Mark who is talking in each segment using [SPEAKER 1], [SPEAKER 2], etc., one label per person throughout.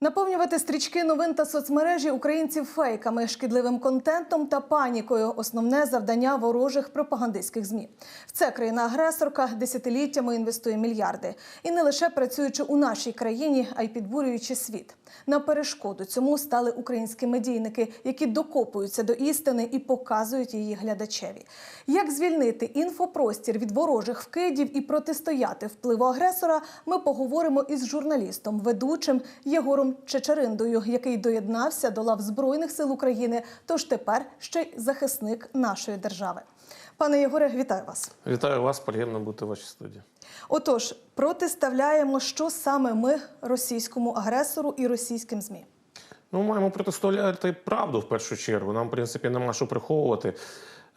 [SPEAKER 1] Наповнювати стрічки новин та соцмережі українців фейками, шкідливим контентом та панікою основне завдання ворожих пропагандистських змі. В це країна-агресорка десятиліттями інвестує мільярди, і не лише працюючи у нашій країні, а й підбурюючи світ. На перешкоду цьому стали українські медійники, які докопуються до істини і показують її глядачеві. Як звільнити інфопростір від ворожих вкидів і протистояти впливу агресора, ми поговоримо із журналістом, ведучим Єгором Чечериндою, який доєднався до лав Збройних сил України, тож тепер ще й захисник нашої держави. Пане Єгоре, вітаю вас.
[SPEAKER 2] Вітаю вас, приємно бути в вашій студії.
[SPEAKER 1] Отож, протиставляємо, що саме ми російському агресору і російським змі.
[SPEAKER 2] Ну, маємо протиставляти правду в першу чергу. Нам, в принципі, нема що приховувати.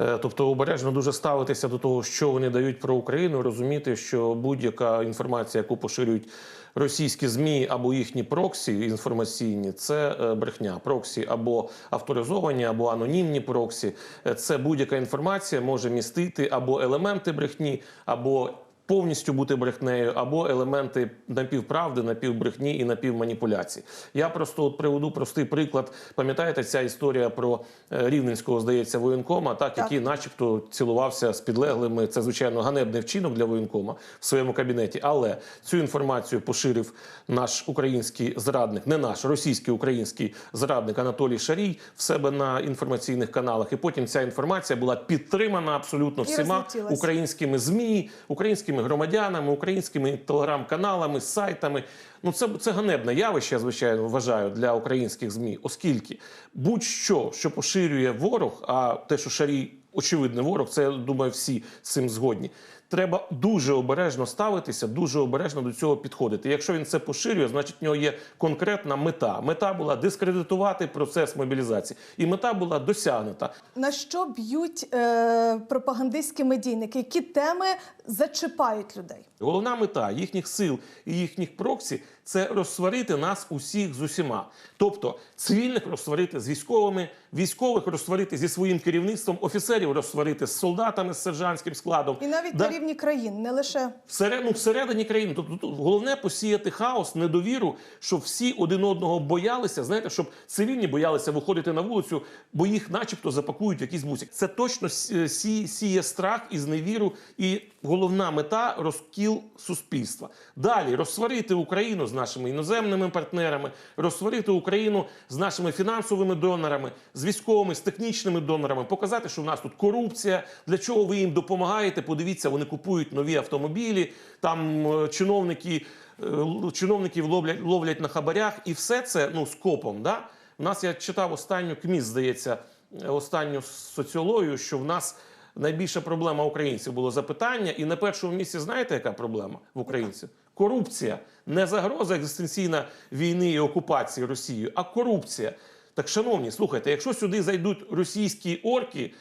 [SPEAKER 2] Е, Тобто обережно дуже ставитися до того, що вони дають про Україну, розуміти, що будь-яка інформація, яку поширюють російські змі або їхні проксі інформаційні, це е, брехня. Проксі або авторизовані, або анонімні проксі. Е, Це будь-яка інформація може містити або елементи брехні, або повністю бути брехнею, або елементи напівправди, напівбрехні і напівманіпуляції. Я просто от приведу простий приклад. Пам'ятаєте, ця історія про е, рівненського, здається, воєнкома, так,
[SPEAKER 1] Так.
[SPEAKER 2] який, начебто, цілувався з підлеглими. Це звичайно ганебний вчинок для воєнкома в своєму кабінеті. Але цю інформацію поширив наш український зрадник, не наш російський український зрадник Анатолій Шарій в себе на інформаційних каналах. І потім ця інформація була підтримана абсолютно всіма українськими змі, українськими громадянами, українськими телеграм-каналами, сайтами. Ну це, це ганебне явище, звичайно вважаю для українських змі, оскільки будь-що, що поширює ворог, а те, що шарій очевидний ворог, це думаю, всі з цим згодні. Треба дуже обережно ставитися, дуже обережно до цього підходити. Якщо він це поширює, значить в нього є конкретна мета. Мета була дискредитувати процес мобілізації, і мета була досягнута.
[SPEAKER 1] На що б'ють е, пропагандистські медійники? Які теми зачіпають людей?
[SPEAKER 2] Головна мета їхніх сил і їхніх проксі це розсварити нас усіх з усіма. Тобто цивільних розсварити з військовими, військових розсварити зі своїм керівництвом, офіцерів розсварити з солдатами з сержантським складом.
[SPEAKER 1] І навіть
[SPEAKER 2] Да-
[SPEAKER 1] рівні країн, не лише
[SPEAKER 2] Всередину, ну, всередині країни. Тобто тут головне посіяти хаос, недовіру, щоб всі один одного боялися. Знаєте, щоб цивільні боялися виходити на вулицю, бо їх, начебто, запакують в якісь бусик. Це точно сі- сі- сіє страх і зневіру. І головна мета розкіл суспільства. Далі розсварити Україну з нашими іноземними партнерами, розсварити Україну з нашими фінансовими донорами, з військовими, з технічними донорами, показати, що в нас тут корупція. Для чого ви їм допомагаєте? Подивіться, вони купують нові автомобілі, там е, чиновники, е, чиновників ловлять, ловлять на хабарях, і все це ну скопом. Да? У нас я читав останню КМІС, здається, е, останню соціологію, що в нас. Найбільша проблема українців було запитання, і на першому місці знаєте, яка проблема в українців? Корупція. Не загроза екзистенційна війни і окупації Росією, а корупція. Так, шановні, слухайте, якщо сюди зайдуть російські орки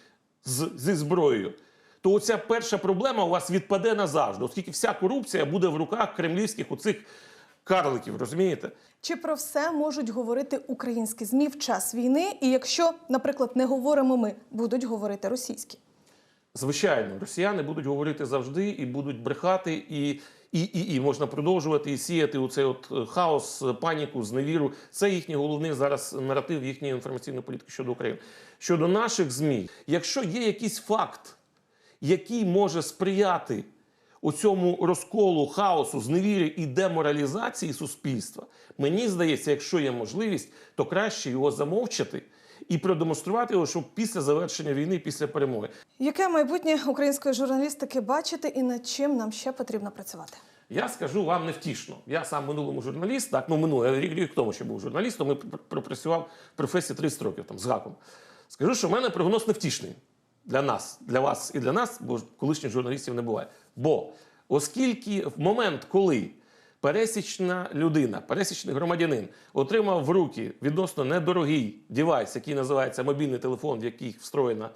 [SPEAKER 2] з, зі зброєю, то оця перша проблема у вас відпаде назавжди, оскільки вся корупція буде в руках кремлівських оцих карликів, розумієте?
[SPEAKER 1] чи про все можуть говорити українські змі в час війни? І якщо, наприклад, не говоримо ми, будуть говорити російські.
[SPEAKER 2] Звичайно, росіяни будуть говорити завжди і будуть брехати, і, і, і, і можна продовжувати і сіяти у цей от е, хаос, е, паніку, зневіру. Це їхній головний зараз наратив їхньої інформаційної політики щодо України. Щодо наших змі, якщо є якийсь факт, який може сприяти у цьому розколу, хаосу, зневірі і деморалізації суспільства, мені здається, якщо є можливість, то краще його замовчати і продемонструвати його, щоб після завершення війни, після перемоги.
[SPEAKER 1] Яке майбутнє української журналістики бачите і над чим нам ще потрібно працювати?
[SPEAKER 2] Я скажу вам невтішно. Я сам минулому журналіст, так ну минулий рік, рік тому ще був журналістом. пр- пропрацював професії 30 років там з гаком. Скажу, що в мене прогноз невтішний для нас, для вас і для нас, бо колишніх журналістів не буває. Бо оскільки в момент, коли пересічна людина, пересічний громадянин отримав в руки відносно недорогий девайс, який називається мобільний телефон, в який встроєна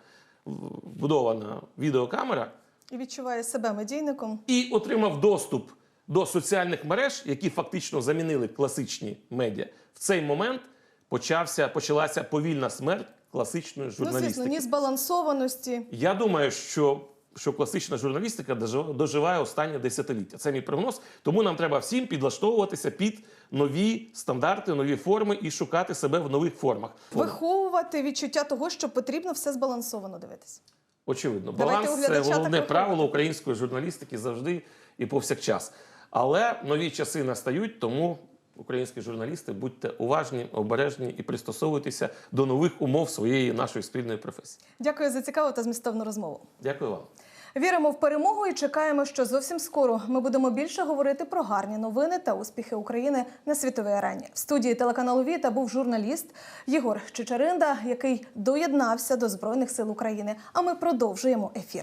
[SPEAKER 2] вбудована відеокамера,
[SPEAKER 1] І відчуває себе медійником.
[SPEAKER 2] і отримав доступ до соціальних мереж, які фактично замінили класичні медіа. В цей момент почався, почалася повільна смерть класичної
[SPEAKER 1] Ну, звісно,
[SPEAKER 2] журналістики.
[SPEAKER 1] ні збалансованості.
[SPEAKER 2] Я думаю, що що класична журналістика дожив- доживає останнє десятиліття. Це мій прогноз. Тому нам треба всім підлаштовуватися під нові стандарти, нові форми і шукати себе в нових формах.
[SPEAKER 1] Виховувати відчуття того, що потрібно все збалансовано дивитися.
[SPEAKER 2] Очевидно,
[SPEAKER 1] Давайте
[SPEAKER 2] баланс це головне правило української журналістики завжди і повсякчас. Але нові часи настають, тому українські журналісти будьте уважні, обережні і пристосовуйтеся до нових умов своєї нашої спільної професії.
[SPEAKER 1] Дякую за цікаву та змістовну розмову.
[SPEAKER 2] Дякую вам.
[SPEAKER 1] Віримо в перемогу і чекаємо, що зовсім скоро ми будемо більше говорити про гарні новини та успіхи України на світовій арені. В студії телеканалу Віта був журналіст Єгор Чичаринда, який доєднався до Збройних сил України. А ми продовжуємо ефір.